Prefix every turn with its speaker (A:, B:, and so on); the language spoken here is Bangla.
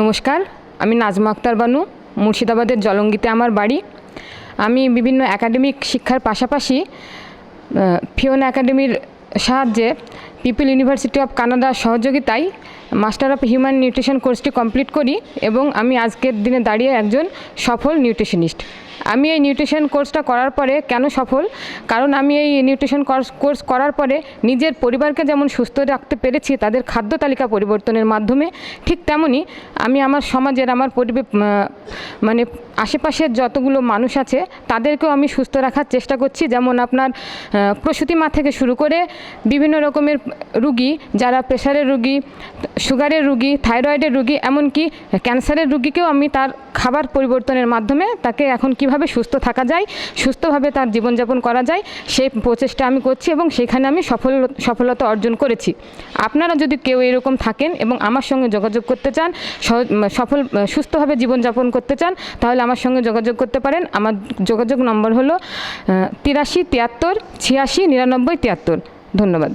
A: নমস্কার, আমি নাজমা আক্তার বানু, মুর্শিদাবাদের জলঙ্গিতে আমার বাড়ি। আমি বিভিন্ন একাডেমিক শিক্ষার পাশাপাশি ফিওন একাডেমির সাহায্যে পিপল ইউনিভার্সিটি অফ কানাডার সহযোগিতায় মাস্টার অফ হিউম্যান নিউট্রিশন কোর্সটি কমপ্লিট করি এবং আমি আজকের দিনে দাঁড়িয়ে একজন সফল নিউট্রিশনিস্ট আমি এই নিউট্রিশন কোর্সটা করার পরে কেন সফল? কারণ আমি এই নিউট্রিশন কোর্স কোর্স করার পরে নিজের পরিবারকে যেমন সুস্থ রাখতে পেরেছি, তাদের খাদ্য তালিকা পরিবর্তনের মাধ্যমে ঠিক তেমনই আমি আমার সমাজের, আমার পরিবে মানে আশেপাশের যতগুলো মানুষ আছে, তাদেরকেও আমি সুস্থ রাখার চেষ্টা করছি। যেমন আপনার প্রসূতি মা থেকে শুরু করে বিভিন্ন রকমের রুগী, যারা প্রেশারের রুগী সুগারের রুগী থাইরয়েডের রুগী, এমনকি ক্যান্সারের রুগীকেও আমি তার খাবার পরিবর্তনের মাধ্যমে তাকে এখন কীভাবে সুস্থ থাকা যায়, সুস্থভাবে তার জীবনযাপন করা যায়, সেই প্রচেষ্টা আমি করছি এবং সেখানে আমি সফল, সফলতা অর্জন করেছি। আপনারা যদি কেউ এরকম থাকেন এবং আমার সঙ্গে যোগাযোগ করতে চান সফল, সুস্থভাবে জীবনযাপন করতে চান, তাহলে আমার সঙ্গে যোগাযোগ করতে পারেন। আমার যোগাযোগ নম্বর হলো তিরাশি তিয়াত্তর ছিয়াশি নিরানব্বই তিয়াত্তর। ধন্যবাদ।